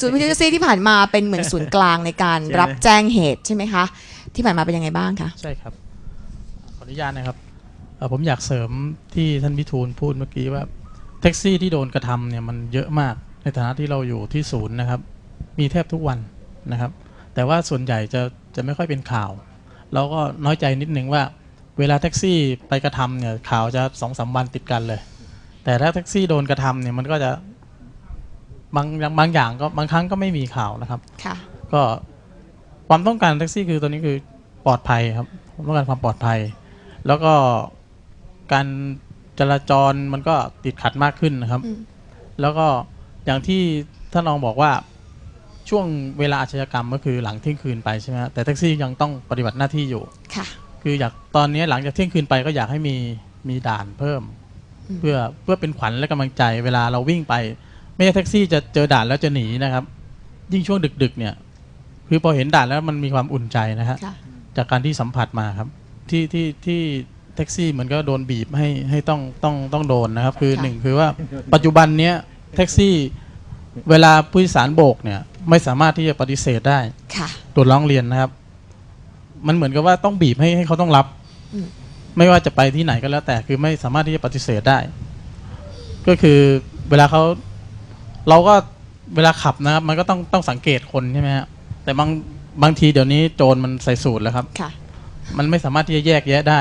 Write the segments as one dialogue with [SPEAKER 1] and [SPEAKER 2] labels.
[SPEAKER 1] ศูนย์วิทยุแท็กซี่ที่ผ่านมาเป็นเหมือนศูนย์กลางในการรับแจ้งเหตุใช่ไหมคะ ที่ผ่านมาเป็นยังไงบ้างคะ
[SPEAKER 2] ใช่ครับขออนุญาตนะครับผมอยากเสริมที่ท่านพิทูลพูดเมื่อกี้ว่าแท็กซี่ที่โดนกระทำเนี่ยมันเยอะมากในฐานะที่เราอยู่ที่ศูนย์นะครับ มีแทบทุกวันนะครับ แต่ว่าส่วนใหญ่จะจะไม่ค่อยเป็นข่าวเราก็น้อยใจนิดนึงว่า เวลาแท็กซี่ไปกระทำเนี่ยข่าวจะสองสามวันติดกันเลย แต่ถ้าแท็กซี่โดนกระทำเนี่ยมันก็จะ บางบางอย่างก็บางครั้งก็ไม่มีข่าวนะครับ
[SPEAKER 1] ค่ะ
[SPEAKER 2] ก็ความต้องการแท็กซี่คือตัวนี้คือปลอดภัยครับผมต้องการความปลอดภัย แล้วก็การจราจรมันก็ติดขัดมากขึ้นนะครับ
[SPEAKER 1] อืม
[SPEAKER 2] แล้วก็อย่างที่ท่านรองบอกว่าช่วงเวลาอาชญากรรมก็คือหลังเที่ยงคืนไปใช่ไหมฮะแต่แท็กซี่ยังต้องปฏิบัติหน้าที่อยู่
[SPEAKER 1] ค่ะ
[SPEAKER 2] คืออยากตอนนี้หลังจากเที่ยงคืนไปก็อยากให้มีมีด่านเพิ่ม
[SPEAKER 1] อืม
[SPEAKER 2] เพื่อเพื่อเป็นขวัญและกำลังใจเวลาเราวิ่งไป ไม่ใช่แท็กซี่จะเจอด่านแล้วจะหนีนะครับ ยิ่งช่วงดึกๆเนี่ยคือพอเห็นด่านแล้วมันมีความอุ่นใจนะฮะ
[SPEAKER 1] ค่ะ
[SPEAKER 2] จากการที่สัมผัสมาครับที่ที่ที่แท็กซี่มันก็โดนบีบให้ให้ต้องต้องต้องโดนนะครับ คือ
[SPEAKER 1] ค่ะ
[SPEAKER 2] หนึ่งคือว่าปัจจุบันเนี้ยแท็กซี่เวลาผู้โดยสารโบกเนี่ยไม่สามารถที่จะปฏิเสธได้
[SPEAKER 1] ค่ะ
[SPEAKER 2] ตรวจร้องเรียนนะครับ มันเหมือนกับว่าต้องบีบให้ให้เขาต้องรับ
[SPEAKER 1] อืม
[SPEAKER 2] ไม่ว่าจะไปที่ไหนก็แล้วแต่คือไม่สามารถที่จะปฏิเสธได้ ก็คือเวลาเขา เราก็เวลาขับนะครับ มันก็ต้องต้องสังเกตคนใช่ไหมฮะแต่บางบางทีเดี๋ยวนี้โจรมันใส่สูตรแล้วครับ
[SPEAKER 1] ค่ะ
[SPEAKER 2] มันไม่สามารถที่จะแยกแยะได้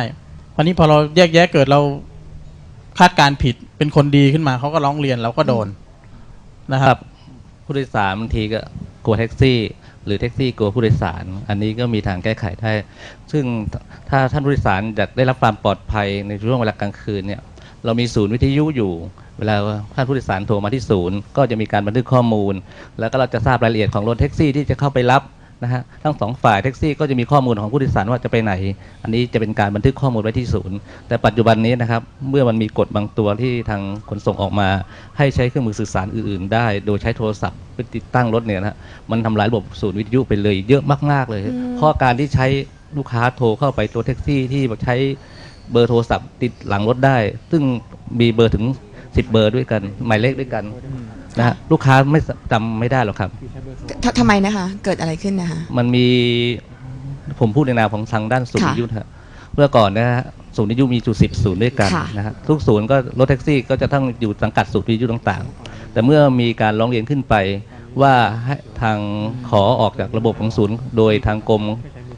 [SPEAKER 2] คราวนี้พอเราแยกแยะเกิดเราคาดการณ์ผิดเป็นคนดีขึ้นมาเขาก็ร้องเรียนเราก็โดนนะค
[SPEAKER 3] ค
[SPEAKER 2] รั
[SPEAKER 3] รับบผู้โดยสารบางทีก็กลัวแท็กซี่ หรือแท็กซี่กลัวผู้โดยสาร อันนี้ก็มีทางแก้ไขได้ ซึ่งถ้าท่านผู้โดยสารอยากได้รับความปลอดภัยในช่วงเวลากลางคืนเนี่ย เรามีศูนย์วิทยุอยู่ เวลาท่านผู้โดยสารโทรมาที่ศูนย์ ก็จะมีการบันทึกข้อมูล แล้วก็เราจะทราบรายละเอียดของรถแท็กซี่ที่จะเข้าไปรับนะฮะทั้งสองฝ่ายแท็กซี่ก็จะมีข้อมูลของผู้โดยสารว่าจะไปไหน อันนี้จะเป็นการบันทึกข้อมูลไว้ที่ศูนย์ แต่ปัจจุบันนี้นะครับ เมื่อมันมีกฎบางตัวที่ทางขนส่งออกมา ให้ใช้เครื่องมือสื่อสารอื่นๆ ได้ โดยใช้โทรศัพท์ไปติดตั้งรถเนี่ยนะมันทำลายระบบศูนย์วิทยุไปเลยเยอะมากๆเลย
[SPEAKER 1] อืม
[SPEAKER 3] เพราะการที่ใช้ลูกค้าโทรเข้าไปตัวแท็กซี่ที่ใช้เบอร์โทรศัพท์ติดหลังรถได้ ซึ่งมีเบอร์ถึง 10เบอร์ด้วยกัน หมายเลขด้วยกันนะฮะลูกค้าไม่จำไม่ได้หรอกครับ
[SPEAKER 1] ททำไมนะคะ เกิดอะไรขึ้นนะคะ
[SPEAKER 3] มันมีผมพูดในนามของทางด้านศูนย์
[SPEAKER 1] ค่ะ
[SPEAKER 3] วิทยุนะฮะเมื่อก่อนนะฮะศูนย์วิทยุมีจุดสิบศูนย์ด้วยกัน
[SPEAKER 1] ค่ะ
[SPEAKER 3] นะฮะทุกศูนย์ก็รถแท็กซี่ก็จะต้องอยู่สังกัดศูนย์วิทยุต่างๆ แต่เมื่อมีการร้องเรียนขึ้นไปว่าให้ทางขอออกจากระบบของศูนย์ โดยทางกรม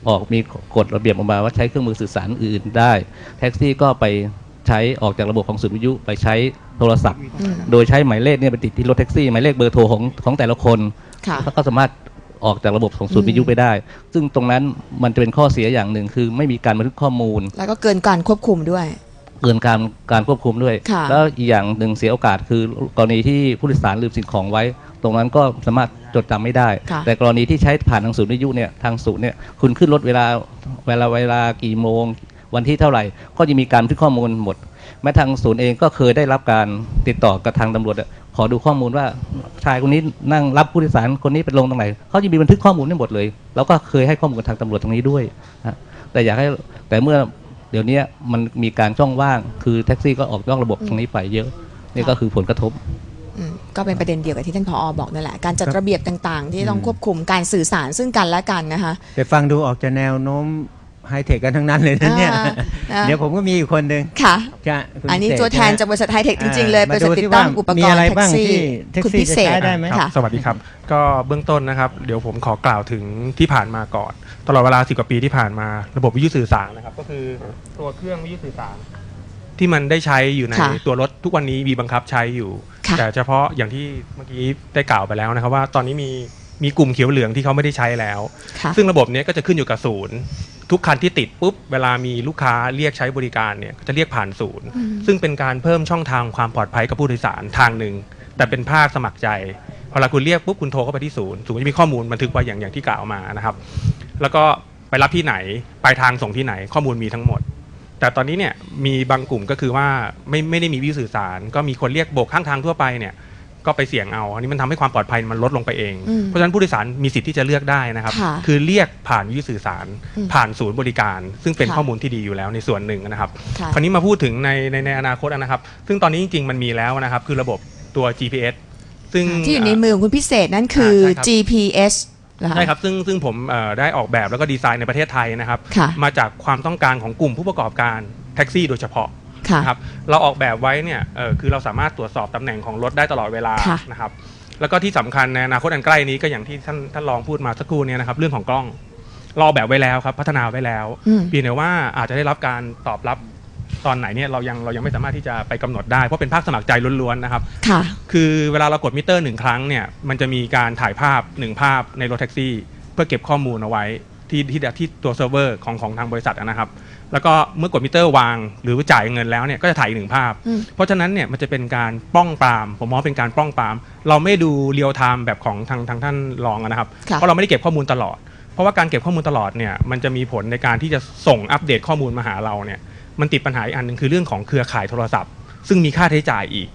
[SPEAKER 3] ออกมีกฎระเบียบออกมาว่าใช้เครื่องมือสื่อสารอื่นได้ แท็กซี่ก็ไป ใช้ออกจากระบบของศูนย์วิทยุไปใช้โทรศัพท์
[SPEAKER 1] อืม
[SPEAKER 3] โดยใช้หมายเลขเนี่ยไปติดที่รถแท็กซี่หมายเลขเบอร์โทรของของแต่ละคน
[SPEAKER 1] ค่ะ
[SPEAKER 3] แล้วก็สามารถออกจากระบบของศูนย์วิทยุไปได้ ซึ่งตรงนั้นมันจะเป็นข้อเสียอย่างหนึ่งคือไม่มีการบันทึกข้อมูล
[SPEAKER 1] แล้วก็เกินการควบคุมด้วย
[SPEAKER 3] เกินการการควบคุมด้วย
[SPEAKER 1] ค่ะ
[SPEAKER 3] แล้วอีกอย่างหนึ่งเสียโอกาสคือกรณีที่ผู้โดยสารลืมสิ่งของไว้ ตรงนั้นก็สามารถจดจำไม่ได้
[SPEAKER 1] ค่ะ
[SPEAKER 3] แต่กรณีที่ใช้ผ่านทางศูนย์วิทยุเนี่ยทางศูนย์เนี่ยคุณขึ้นรถเวลาเวลาเวลากี่โมง วันที่เท่าไหร่ ก็จะมีการบันทึกข้อมูลหมด แม้ทางศูนย์เองก็เคยได้รับการติดต่อกับทางตำรวจอะขอดูข้อมูลว่าชายคนนี้นั่งรับผู้โดยสารคนนี้เป็นลงตรงไหนเขาจะมีบันทึกข้อมูลได้หมดเลยแล้วก็เคยให้ข้อมูลกับทางตำรวจตรงนี้ด้วยนะแต่อยากให้แต่เมื่อเดี๋ยวนี้มันมีการช่องว่าง คือแท็กซี่ก็ออกนอกระบบตรงนี้ไปเยอะ นี่ก็คือผลกระทบ
[SPEAKER 1] อืมก็เป็นประเด็นเดียวกับที่ท่านผอบอกนั่นแหละ การจัดระเบียบต่าง ๆ ที่ต้องควบคุมการสื่อสารซึ่งกันและกันนะคะ
[SPEAKER 4] แต่ฟังดูออกจะแนวโน้ม ไฮเทคกันทั้งนั้นเลยนะเนี่ย
[SPEAKER 1] อ่าอ่า
[SPEAKER 4] เดี๋ยวผมก็มีอยู่คนหนึ่ง
[SPEAKER 1] ค่ะ
[SPEAKER 4] จะคุณ
[SPEAKER 1] อันนี้
[SPEAKER 4] พิเศษ
[SPEAKER 1] ตัวแทนจากบริษัทไฮเทคจริง ๆ เลย
[SPEAKER 4] อ่า
[SPEAKER 1] บริษัท
[SPEAKER 4] มาดู
[SPEAKER 1] ติ
[SPEAKER 4] ที่
[SPEAKER 1] ดตั้ง
[SPEAKER 4] ว่า
[SPEAKER 1] อุปก
[SPEAKER 4] มี
[SPEAKER 1] ร
[SPEAKER 4] อะไร
[SPEAKER 1] ณ์แท็
[SPEAKER 4] บ้ากง
[SPEAKER 1] ซี่
[SPEAKER 4] ที่แท็ก
[SPEAKER 1] คุณ
[SPEAKER 4] ซี่
[SPEAKER 1] พิเศษ
[SPEAKER 4] จะใช้ได้ไหม
[SPEAKER 5] ครับ
[SPEAKER 1] ค่ะ
[SPEAKER 5] สวัสดีครับ ก็เบื้องต้นนะครับ เดี๋ยวผมขอกล่าวถึงที่ผ่านมาก่อน ตลอดเวลาสิบกว่าปีที่ผ่านมา ระบบวิทยุสื่อสารนะครับ ก็คือตัวเครื่องวิทยุสื่อสาร ที่มันได้ใช้อยู่ใน
[SPEAKER 1] ค่ะ
[SPEAKER 5] ตัวรถทุกวันนี้มีบังคับใช้อยู่
[SPEAKER 1] ค่ะ
[SPEAKER 5] แต่เฉพาะอย่างที่เมื่อกี้ได้กล่าวไปแล้วนะครับ ว่าตอนนี้มีมีกลุ่มเขียวเหลืองที่เขาไม่ได้ใช้แล้ว
[SPEAKER 1] ค่ะ
[SPEAKER 5] ซึ่งระบบเนี้ยก็จะขึ้นอยู่กับศูนย์ ทุกคันที่ติดปุ๊บเวลามีลูกค้าเรียกใช้บริการเนี่ยก็จะเรียกผ่านศูนย์
[SPEAKER 1] อืม
[SPEAKER 5] ซึ่งเป็นการเพิ่มช่องทางความปลอดภัยกับผู้โดยสารทางหนึ่ง แต่เป็นภาคสมัครใจพอเราคุณเรียกปุ๊บคุณโทรเข้าไปที่ศูนย์ศูนย์จะมีข้อมูลบันทึกไว้อย่างอย่างที่กล่าวมานะครับ แล้วก็ไปรับที่ไหนปลายทางส่งที่ไหนข้อมูลมีทั้งหมด แต่ตอนนี้เนี่ยมีบางกลุ่มก็คือว่าไม่ไม่ได้มีวิทยุสื่อสาร ก็มีคนเรียกโบกข้างทางทั่วไปเนี่ย ก็ไปเสี่ยงเอาอันนี้มันทำให้ความปลอดภัยมันลดลงไปเอง
[SPEAKER 1] อืม
[SPEAKER 5] เพราะฉะนั้นผู้โดยสารมีสิทธิ์ที่จะเลือกได้นะครับ
[SPEAKER 1] ค่ะ
[SPEAKER 5] คือเรียกผ่านวิทยุสื่อสาร
[SPEAKER 1] อืม
[SPEAKER 5] ผ่านศูนย์บริการ ซึ่งเป็น
[SPEAKER 1] ค่ะ
[SPEAKER 5] ข้อมูลที่ดีอยู่แล้วในส่วนหนึ่งนะครับ
[SPEAKER 1] ค่ะ
[SPEAKER 5] คราวนี้มาพูดถึงในในในอนาคตนะครับ ซึ่งตอนนี้จริงๆมันมีแล้วนะครับ คือระบบตัว GPS ซึ่ง
[SPEAKER 1] ที่อยู่ในมือของคุณพิเศษนั่นคือ
[SPEAKER 5] ใช่ครับ
[SPEAKER 1] GPS เหรอคะ
[SPEAKER 5] ใช่ครับ ซึ่งซึ่งผมเอ่อได้ออกแบบแล้วก็ดีไซน์ในประเทศไทยนะครับ
[SPEAKER 1] ค่ะ
[SPEAKER 5] มาจากความต้องการของกลุ่มผู้ประกอบการแท็กซี่ โดยเฉพาะ
[SPEAKER 1] ค่ะ
[SPEAKER 5] นะครับเราออกแบบไว้เนี่ยเอ่อคือเราสามารถตรวจสอบตำแหน่งของรถได้ตลอดเวลา
[SPEAKER 1] ค่ะ
[SPEAKER 5] นะครับแล้วก็ที่สำคัญในอนาคตอันใกล้นี้ก็อย่างที่ท่านท่านรองพูดมาสักครู่เนี้นะครับเรื่องของกล้องเราออกแบบไว้แล้วครับพัฒนาไว้แล้ว
[SPEAKER 1] อืม
[SPEAKER 5] เพียงแต่ว่าอาจจะได้รับการตอบรับตอนไหนเนี่ยเรายังเรายังไม่สามารถที่จะไปกำหนดได้เพราะเป็นภาคสมัครใจล้วนๆนะครับ
[SPEAKER 1] ค่ะ
[SPEAKER 5] คือเวลาเรากดมิเตอร์หนึ่งครั้งเนี่ยมันจะมีการถ่ายภาพหนึ่งภาพในรถแท็กซี่ เพื่อเก็บข้อมูลเอาไว้ที่ที่ที่ตัวเซิร์ฟเวอร์ของของทางบริษัทนะครับ แล้วก็เมื่อกดมิเตอร์วางหรือจ่ายเงินแล้วเนี่ยก็จะถ่ายอีกหนึ่งภาพ
[SPEAKER 1] อืม
[SPEAKER 5] เพราะฉะนั้นเนี่ยมันจะเป็นการป้องปราม ผมมองว่าเป็นการป้องปราม เราไม่ดูเรียลไทม์แบบของทางทางท่านรองนะครับ
[SPEAKER 1] ค่ะ
[SPEAKER 5] เพราะเราไม่ได้เก็บข้อมูลตลอด เพราะว่าการเก็บข้อมูลตลอดเนี่ยมันจะมีผลในการที่จะส่งอัปเดตข้อมูลมาหาเราเนี่ยมันติดปัญหาอีกอันหนึ่งคือเรื่องของเครือข่ายโทรศัพท์ ซึ่งมีค่าใช้จ่ายอีก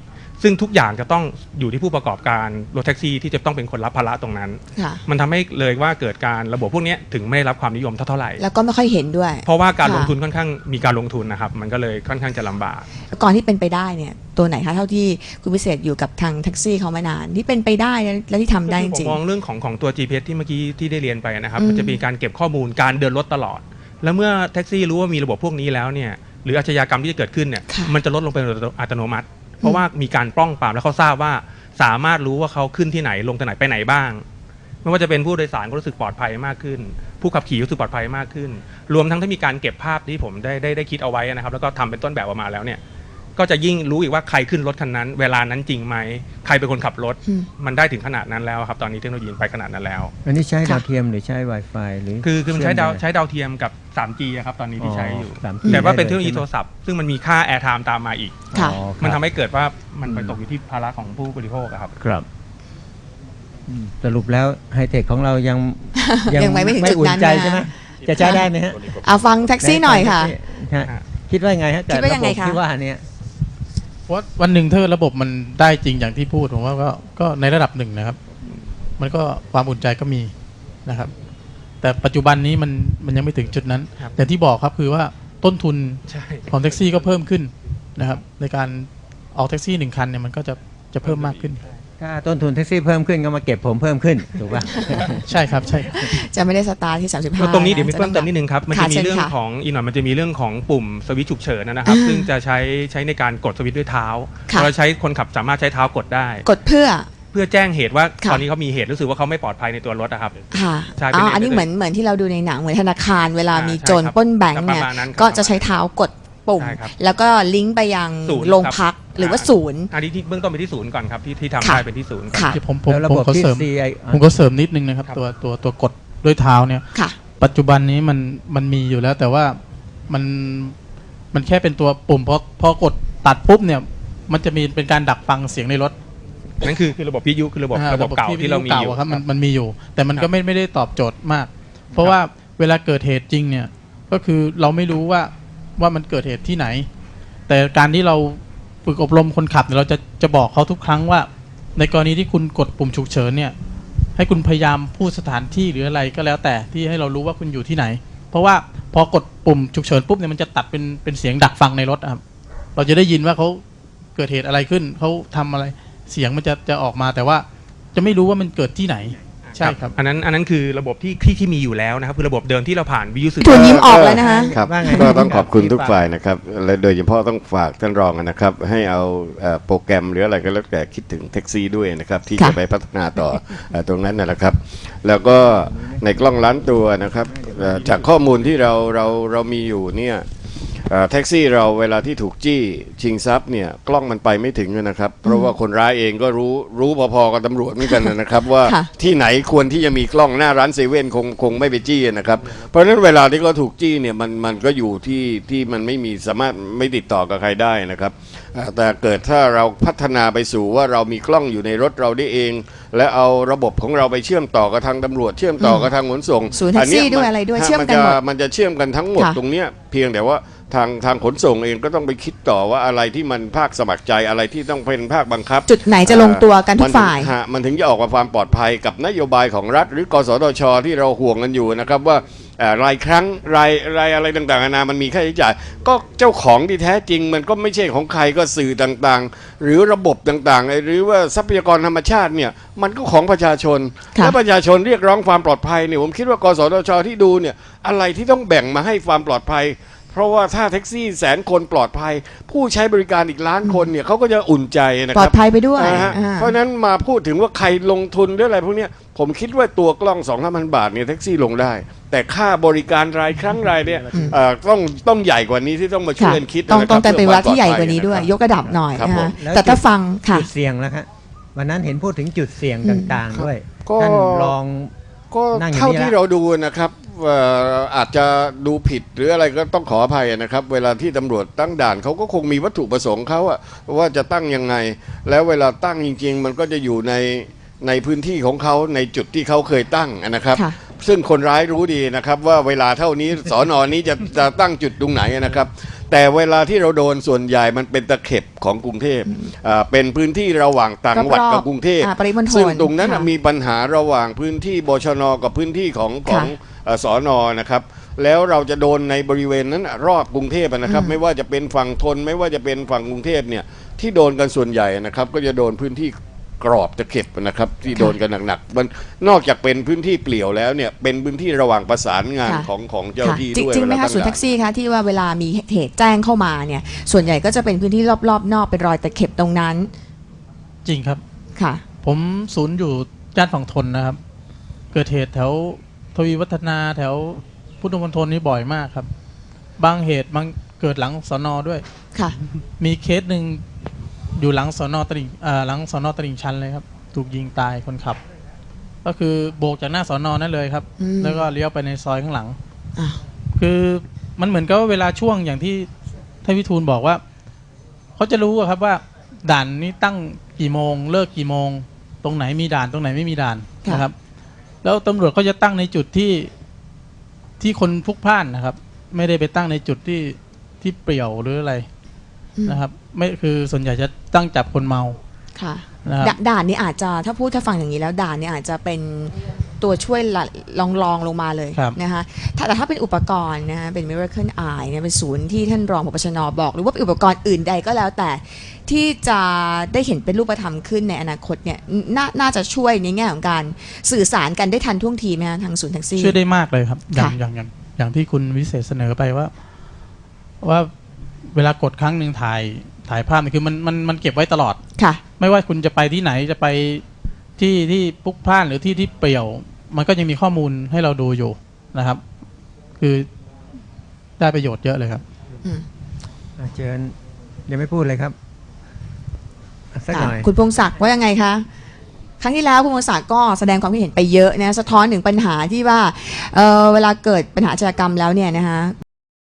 [SPEAKER 5] ซึ่งทุกอย่างจะต้องอยู่ที่ผู้ประกอบการรถแท็กซี่ที่จะต้องเป็นคนรับภาระตรงนั้น
[SPEAKER 1] ค่ะ
[SPEAKER 5] มันทำให้เลยว่าเกิดการระบบพวกเนี้ยถึงไม่ได้รับความนิยมเท่าไหร่
[SPEAKER 1] แล้วก็ไม่ค่อยเห็นด้วย
[SPEAKER 5] เพราะว่าการ
[SPEAKER 1] ค่ะ
[SPEAKER 5] ลงทุนค่อนข้างมีการลงทุนนะครับ มันก็เลยค่อนข้างจะลำบาก
[SPEAKER 1] ก่อนที่เป็นไปได้เนี่ยตัวไหนคะเท่าที่คุณพิเศษอยู่กับทางแท็กซี่เขามานานที่เป็นไปได้และที่ทำได้จ
[SPEAKER 5] ผม
[SPEAKER 1] ริง
[SPEAKER 5] มองเรื่องของของตัว GPS ที่เมื่อกี้ที่ได้เรียนไปนะครับ
[SPEAKER 1] อืม
[SPEAKER 5] มันจะมีการเก็บข้อมูลการเดินรถตลอด แล้วเมื่อแท็กซี่รู้ว่ามีระบบพวกนี้แล้วเนี่ยหรืออาชญากรรมที่จะเกิดขึ้นเนี่ย
[SPEAKER 1] ค่ะ
[SPEAKER 5] มันจะลดลงไปโดยอัตโนมัติ เพราะว่ามีการป้องปรามแล้วเขาทราบว่าสามารถรู้ว่าเขาขึ้นที่ไหนลงที่ไหนไปไหนบ้าง ไม่ว่าจะเป็นผู้โดยสารก็รู้สึกปลอดภัยมากขึ้น ผู้ขับขี่รู้สึกปลอดภัยมากขึ้น รวมทั้งที่มีการเก็บภาพที่ผมได้ได้ได้คิดเอาไว้นะครับ แล้วก็ทำเป็นต้นแบบออกมาแล้วเนี่ย ก็จะยิ่งรู้อีกว่าใครขึ้นรถคันนั้น เวลานั้นจริงไหมใครเป็นคนขับรถ
[SPEAKER 1] อืม
[SPEAKER 5] มันได้ถึงขนาดนั้นแล้วครับตอนนี้เทคโนโลยีไปขนาดนั้นแล้ว
[SPEAKER 4] อันนี้ใช้
[SPEAKER 1] ค่ะ
[SPEAKER 4] ดาวเทียมหรือใช้ Wi-Fi หรือ
[SPEAKER 5] คือคือมันใช้ดาว
[SPEAKER 4] เชื่อม
[SPEAKER 5] ใช้ดาวเทียมกับ 3G อะครับตอนนี้ที่ใช้อยู่
[SPEAKER 4] อ๋อ 3G
[SPEAKER 5] แต่ว่าเป็น
[SPEAKER 4] ได้
[SPEAKER 5] เท
[SPEAKER 4] เลย
[SPEAKER 5] คโนโลยี
[SPEAKER 4] ใช่ไหม
[SPEAKER 5] โทรศัพท์ซึ่งมันมีค่า air time ตามมาอีก
[SPEAKER 1] ค่ะ
[SPEAKER 4] อ๋อครับ
[SPEAKER 5] มันทำให้เกิดว่ามันไป
[SPEAKER 4] อืม
[SPEAKER 5] ตกอยู่ที่ภาระของผู้บริโภคอะครับ
[SPEAKER 4] ครับอืมสรุปแล้วไฮเทคของเรายัง
[SPEAKER 1] ยังไปไม่ถึงจุด
[SPEAKER 4] อุ่
[SPEAKER 1] นั้น
[SPEAKER 4] ใจ
[SPEAKER 1] นะ
[SPEAKER 4] ใช่ไหมจะใช้ได้ไหมฮะ
[SPEAKER 1] เอาฟังแท็กซี่หน่อยค่ะ
[SPEAKER 4] ฮะคิดว่าไงฮะ
[SPEAKER 1] คิดว่ายังไง
[SPEAKER 4] แต่รบบ
[SPEAKER 1] คะ
[SPEAKER 4] ที่ว่าเนี่ย
[SPEAKER 2] เพราะวันหนึ่งถ้าระบบมันได้จริงอย่างที่พูดผมว่าก็ก็ในระดับหนึ่งนะครับ มันก็ความอุ่นใจก็มีนะครับ แต่ปัจจุบันนี้มันมันยังไม่ถึงจุดนั้น
[SPEAKER 5] ครับ
[SPEAKER 2] แต่ที่บอกครับคือว่าต้นทุน
[SPEAKER 5] ใช่
[SPEAKER 2] ของแท็กซี่ก็เพิ่มขึ้นนะครับ ในการออกแท็กซี่หนึ่งคันเนี่ยมันก็จะจะเพิ่มมากขึ้น
[SPEAKER 4] ถ้าต้นทุนแท็กซี่เพิ่มขึ้นก็มาเก็บผมเพิ่มขึ้นถูกป่ะ
[SPEAKER 2] ใช่ครับใช่
[SPEAKER 1] จะไม่ได้สตาร์ทที่ 35
[SPEAKER 5] ตรงนี้เดี๋ยวมี
[SPEAKER 1] จะ
[SPEAKER 5] เพิ่มเติมนิดนึงครับ มัน
[SPEAKER 1] ค่ะ
[SPEAKER 5] จะมี
[SPEAKER 1] เชิญ
[SPEAKER 5] เรื่อง
[SPEAKER 1] ค่ะ
[SPEAKER 5] ของอีกหน่อยมันจะมีเรื่องของปุ่มสวิตช์ฉุกเฉินนะครับ
[SPEAKER 1] อ่า
[SPEAKER 5] ซึ่งจะใช้ใช้ในการกดสวิตช์ด้วยเท้า
[SPEAKER 1] ค่ะ
[SPEAKER 5] เราใช้คนขับสามารถใช้เท้ากดได้
[SPEAKER 1] กดเพื่อ
[SPEAKER 5] เพื่อแจ้งเหตุว่า
[SPEAKER 1] ค่ะ
[SPEAKER 5] ตอนนี้เขามีเหตุรู้สึกว่าเขาไม่ปลอดภัยในตัวรถอะครับ
[SPEAKER 1] ค่ะ
[SPEAKER 5] ใช่เป็น
[SPEAKER 1] อ๋อ
[SPEAKER 5] เด็ก
[SPEAKER 1] อันนี้
[SPEAKER 5] เลย
[SPEAKER 1] เหมือนเหมือนที่เราดูในหนังเหมือนธนาคารเวลา
[SPEAKER 5] อ่ามี
[SPEAKER 1] มีโจร
[SPEAKER 5] ใช่ครับ
[SPEAKER 1] ปล้นแบงค์เนี่ย
[SPEAKER 5] ประมาณนั้นครับ
[SPEAKER 1] ก็จะใช้เท้ากดปุ่ม
[SPEAKER 5] ใช่ครับ
[SPEAKER 1] แล้วก็ลิงก์ไปยัง
[SPEAKER 5] ศูนย์
[SPEAKER 1] โรง
[SPEAKER 5] ครับ
[SPEAKER 1] พัก หรือว่า
[SPEAKER 5] อ่า
[SPEAKER 1] ศูนย์
[SPEAKER 5] อันนี้ที่เบื้องต้นไปที่ศูนย์ก่อนครับที่ที่ทำ
[SPEAKER 1] ค่ะ
[SPEAKER 5] ได้เป็นที่ศูนย์ก่อน
[SPEAKER 1] ค่ะ
[SPEAKER 2] ที่ผมผม
[SPEAKER 4] แล้วระ
[SPEAKER 2] ผม
[SPEAKER 4] บบ
[SPEAKER 2] ขอ
[SPEAKER 4] ที่
[SPEAKER 2] เสริม
[SPEAKER 4] CI
[SPEAKER 2] ผมก็เสริมนิดนึงนะครับ
[SPEAKER 5] ครับ
[SPEAKER 2] ตัวตัวตัวกดด้วยเท้าเนี่ย
[SPEAKER 1] ค่ะ
[SPEAKER 2] ปัจจุบันนี้มันมันมีอยู่แล้ว แต่ว่ามันมันแค่เป็นตัวปุ่มพอพอกดตัดปุ๊บเนี่ย มันจะมีเป็นการดักฟังเสียงในรถ
[SPEAKER 5] นั่นคือคือระบบวิทยุคือระบบ
[SPEAKER 2] อ่า
[SPEAKER 5] ระบบเก่าที่เรามีอยู่
[SPEAKER 2] ครับมันมันมีอยู่ แต่มัน
[SPEAKER 5] ครั
[SPEAKER 2] ก็
[SPEAKER 5] บ
[SPEAKER 2] ไม่ไม่ได้ตอบโจทย์มาก เพราะว่าเวลาเกิดเหตุจริงเนี่ยก็คือเราไม่รู้ว่าว่ามันเกิดเหตุที่ไหน แต่การที่เรา ฝึกอบรมคนขับเนี่ยเราจะจะบอกเขาทุกครั้งว่า ในกรณีที่คุณกดปุ่มฉุกเฉินเนี่ยให้คุณพยายามพูดสถานที่หรืออะไรก็แล้วแต่ที่ให้เรารู้ว่าคุณอยู่ที่ไหน เพราะว่าพอกดปุ่มฉุกเฉินปุ๊บเนี่ยมันจะตัดเป็นเป็นเสียงดักฟังในรถครับเราจะได้ยินว่าเขาเกิดเหตุอะไรขึ้นเขาทำอะไรเสียงมันจะจะออกมาแต่ว่าจะไม่รู้ว่ามันเกิดที่ไหน ใช่ครับ
[SPEAKER 5] อันนั้นอันนั้นคือระบบที่ที่ที่มีอยู่แล้วนะครับคือระบบเดิมที่เราผ่านวิทยุสื่อ
[SPEAKER 1] ถั่ว
[SPEAKER 5] สาร
[SPEAKER 1] ยิ้มออกแล้วนะคะ
[SPEAKER 6] ครับ
[SPEAKER 4] ว่าไง
[SPEAKER 6] ก็ต้องขอบคุณทุกฝ่ายนะครับ และโดยเฉพาะต้องฝากท่านรองนะครับ ให้เอาเอ่อโปรแกรมหรืออะไรก็แล้วแต่คิดถึงแท็กซี่ด้วยนะครับ ที่
[SPEAKER 1] ค่ะ
[SPEAKER 6] จะไปพัฒนาต่อเอ่อตรงนั้นนะครับ แล้วก็ในกล้องล้านตัวนะครับเอ่อจากข้อมูลที่เราเราเรามีอยู่เนี่ยเอ่อ แท็กซี่เราเวลาที่ถูกจี้ชิงทรัพย์เนี่ยกล้องมันไปไม่ถึงนะครับ เพราะว่าคนร้ายเองก็รู้รู้พอๆกับตำรวจเหมือนกันนะครับ ว่า
[SPEAKER 1] ค่ะ
[SPEAKER 6] ที่ไหนควรที่จะมีกล้องหน้าร้านเซเว่นคงคงไม่ไปจี้นะครับ เพราะฉะนั้นเวลาที่เขาถูกจี้เนี่ยมันมันก็อยู่ที่ที่มันไม่มีสามารถไม่ติดต่อกับใครได้นะครับอ่าแต่เกิดถ้าเราพัฒนาไปสู่ว่าเรามีกล้องอยู่ในรถเราได้เอง และเอาระบบของเราไปเชื่อมต่อกับทางตำรวจเชื่อมต่อกับทางขนส่ง
[SPEAKER 1] ศูนย์แท็กซี่
[SPEAKER 6] อัเด้
[SPEAKER 1] วยอะไรด้วย
[SPEAKER 6] ฮ
[SPEAKER 1] เชื่อมกันหมด
[SPEAKER 6] จะมันจะเชื่อมกันทั้งหมด
[SPEAKER 1] ค่ะ
[SPEAKER 6] ตรงเนี้ยเพียงแต่ว่า ทางทางขนส่งเองก็ต้องไปคิดต่อว่าอะไรที่มันภาคสมัครใจอะไรที่ต้องเป็นภาคบังคับ
[SPEAKER 1] จุดไหนจะลงตัวกันทุ
[SPEAKER 6] มั
[SPEAKER 1] ก
[SPEAKER 6] ถึง
[SPEAKER 1] ฝ่าย
[SPEAKER 6] ฮะมันถึงจะออกมาความปลอดภัยกับนโยบายของรัฐ หรือกสทช ที่เราห่วงกันอยู่นะครับว่าเอ่อรายครั้งรายรายอะไรต่างๆนานามันมีค่าใช้จ่าย ก็เจ้าของที่แท้จริง มันก็ไม่ใช่ของใครก็สื่อต่างๆ หรือระบบต่างๆ หรือว่าทรัพยากรธรรมชาติเนี่ยมันก็ของประชาชน
[SPEAKER 1] ค่ะ
[SPEAKER 6] และประชาชนเรียกร้องความปลอดภัยเนี่ยผมคิดว่ากสทชที่ดูเนี่ยอะไรที่ต้องแบ่งมาให้ความปลอดภัย เพราะว่าถ้าแท็กซี่แสนคนปลอดภัย ผู้ใช้บริการอีกล้านคนเนี่ยเขาก็จะอุ่นใจนะ
[SPEAKER 1] ปล
[SPEAKER 6] ค
[SPEAKER 1] อ
[SPEAKER 6] รั
[SPEAKER 1] ด
[SPEAKER 6] บ
[SPEAKER 1] ภัยไปด้วย
[SPEAKER 6] นะฮะ
[SPEAKER 1] อ่า
[SPEAKER 6] เพราะฉะนั้นมาพูดถึงว่าใครลงทุนด้วยอะไรพวกเนี้ยผมคิดว่าตัวกล้อง2องพันบาทเนี่ยแท็กซี่ลงได้ แต่ค่าบริการรายครั้งรายเนี่ยเอ่อต้องต้องใหญ่กว่านี้ที่ต้องมาช่วย
[SPEAKER 1] ค่ะ
[SPEAKER 6] กันคิด
[SPEAKER 1] ต้อง
[SPEAKER 6] นะค
[SPEAKER 1] ต้
[SPEAKER 6] รั
[SPEAKER 1] อบงแต่เป็นเวลาที่ใหญ่กว่านี้
[SPEAKER 6] เพื่
[SPEAKER 1] ด้
[SPEAKER 6] อ
[SPEAKER 1] วย
[SPEAKER 6] ความปลอภั
[SPEAKER 1] ยกระดับหน่อย
[SPEAKER 6] ครับ
[SPEAKER 1] นะ
[SPEAKER 6] ผ
[SPEAKER 1] ฮะ
[SPEAKER 6] ม
[SPEAKER 4] แล้ว
[SPEAKER 1] แต่ถ้า
[SPEAKER 4] จุด
[SPEAKER 1] ฟังค่ะ
[SPEAKER 4] จุดเสี่ยงแล้วครับวันนั้นเห็นพูดถึงจุดเสี่ยง
[SPEAKER 1] อืม
[SPEAKER 4] ต่างๆ ด้วย
[SPEAKER 6] ก็
[SPEAKER 4] ท่านรอง
[SPEAKER 6] ก็
[SPEAKER 4] นั่งอยู่
[SPEAKER 6] เท่า
[SPEAKER 4] นี่
[SPEAKER 6] ที่
[SPEAKER 4] ละ
[SPEAKER 6] เราดูนะครับเอ่ออาจจะดูผิดหรืออะไรก็ต้องขออภัยนะครับ เวลาที่ตำรวจตั้งด่านเขาก็คงมีวัตถุประสงค์เขาอะว่าจะตั้งยังไง แล้วเวลาตั้งจริง ๆ มันก็จะอยู่ในในพื้นที่ของเขาในจุดที่เขาเคยตั้งนะครับ
[SPEAKER 1] ค่ะ
[SPEAKER 6] ซึ่งคนร้ายรู้ดีนะครับว่าเวลาเท่านี้สอนอนี้จะจะตั้งจุดตรงไหนนะครับ แต่เวลาที่เราโดนส่วนใหญ่มันเป็นตะเข็บของกรุงเทพอ่าเป็นพื้นที่ระหว่างต่างจังหวัด
[SPEAKER 1] รอบๆ
[SPEAKER 6] กับกรุงเทพ
[SPEAKER 1] อ่าปริมณฑล
[SPEAKER 6] ซึ่งตรงนั้นน่ะ
[SPEAKER 1] ค่ะ
[SPEAKER 6] มีปัญหาระหว่างพื้นที่บชนกับพื้นที่ของของ
[SPEAKER 1] ค่ะ
[SPEAKER 6] เอ่อ สอนอนะครับแล้วเราจะโดนในบริเวณนั้นน่ะรอบกรุงเทพนะครับ ไม่ว่าจะเป็นฝั่งทน ไม่ว่าจะเป็นฝั่งกรุงเทพเนี่ยที่โดนกันส่วนใหญ่นะครับ ก็จะโดนพื้นที่กรอบตะเข็บนะครับ ที่โดนกันหนักๆมันนอกจากเป็นพื้นที่เปลี่ยวแล้วเนี่ยเป็นพื้นที่ระหว่างประสานงาน
[SPEAKER 1] ค่ะ
[SPEAKER 6] ของของเจ้าห
[SPEAKER 1] ค่ะ
[SPEAKER 6] น้าที่
[SPEAKER 1] จริง
[SPEAKER 6] ด้วย
[SPEAKER 1] จริงไหม
[SPEAKER 6] เวลา
[SPEAKER 1] คะ
[SPEAKER 6] ตั้
[SPEAKER 1] ศูนย์
[SPEAKER 6] ด่า
[SPEAKER 1] แท็กซี่คะที่ว่าเวลามีเหตุแจ้งเข้ามาเนี่ยส่วนใหญ่ก็จะเป็นพื้นที่รอบๆ นอกเป็นรอยตะเข็บตรงนั้น
[SPEAKER 2] จริงครับ
[SPEAKER 1] ค่ะ
[SPEAKER 2] ผมศูนย์อยู่ย่านฝั่งทนนะครับ เกิดเหตุแถว ทวีวัฒนาแถวพุทธมณฑลนี่บ่อยมากครับ บางเหตุบางเกิดหลังสอนอด้วย
[SPEAKER 1] ค่ะ
[SPEAKER 2] มีเคสหนึ่งอยู่หลังสอนอตลิ่งเอ่อหลังสอนอตลิ่งชันเลยครับ ถูกยิงตายคนขับ ก็คือโบกจากหน้าสอนอนั่นเลยครับ
[SPEAKER 1] อืม
[SPEAKER 2] แล้วก็เลี้ยวไปในซอยข้างหลัง
[SPEAKER 1] อะ
[SPEAKER 2] คือมันเหมือนกับว่าเวลาช่วงอย่างที่ท่านวิทูลบอกว่าเขาจะรู้อะครับว่าด่านนี้ตั้งกี่โมง เลิกกี่โมง ตรงไหนมีด่านตรงไหนไม่มีด่าน
[SPEAKER 1] ค่ะ
[SPEAKER 2] นะครับ แล้วตำรวจก็จะตั้งในจุดที่ที่คนพลุกพล่านนะครับ ไม่ได้ไปตั้งในจุดที่ที่เปรี่ยวหรืออะไร
[SPEAKER 1] อืม
[SPEAKER 2] นะครับ ไม่คือส่วนใหญ่จะตั้งจับคนเมา
[SPEAKER 1] ค่ะ
[SPEAKER 2] นะครับ
[SPEAKER 1] ดด่านนี้อาจจะถ้าพูดถ้าฟังอย่างนี้แล้วด่านนี้อาจจะเป็น ตัวช่วยละลองลองลงมาเลย
[SPEAKER 2] ครับ
[SPEAKER 1] นะคะถ้าแต่ถ้าเป็นอุปกรณ์นะคะเป็น Miracle Eye เนี่ยเป็นศูนย์ที่ท่านรองผบชนบอก หรือว่าเป็นอุปกรณ์อื่นใดก็แล้วแต่ที่จะได้เห็นเป็นรูปธรรมขึ้นในอนาคตเนี่ยนาน่าจะช่วยในแง่ของการสื่อสารกันได้ทันท่วงทีไหมคะทางศูนย์แท็กซี่
[SPEAKER 2] ช่วยได้มากเลยครับ อย่าง
[SPEAKER 1] ค่ะ
[SPEAKER 2] อย่างอย่างอย่างที่คุณวิเศษเสนอไปว่า ว่าเวลากดครั้งหนึ่งถ่ายถ่ายภาพเนี่ยคือมันมันมันเก็บไว้ตลอด
[SPEAKER 1] ค่ะ
[SPEAKER 2] ไม่ว่าคุณจะไปที่ไหนจะไป ที่ที่พลุกพล่านหรือที่ที่เปรี่ยว มันก็ยังมีข้อมูลให้เราดูอยู่นะครับ คือได้ประโยชน์เยอะเลยครับ
[SPEAKER 1] อืม
[SPEAKER 4] อะเชิญยังไม่พูดเลยครับอะสักหน่อย
[SPEAKER 1] ค่ะคุณพงศักดิ์ว่ายังไงคะครั้งที่แล้วคุณพงศักดิ์ก็แสดงความคิดเห็นไปเยอะนะสะท้อนถึงปัญหาที่ว่าเอ่อเวลาเกิดปัญหาอาชญากรรมแล้วเนี่ยนะคะ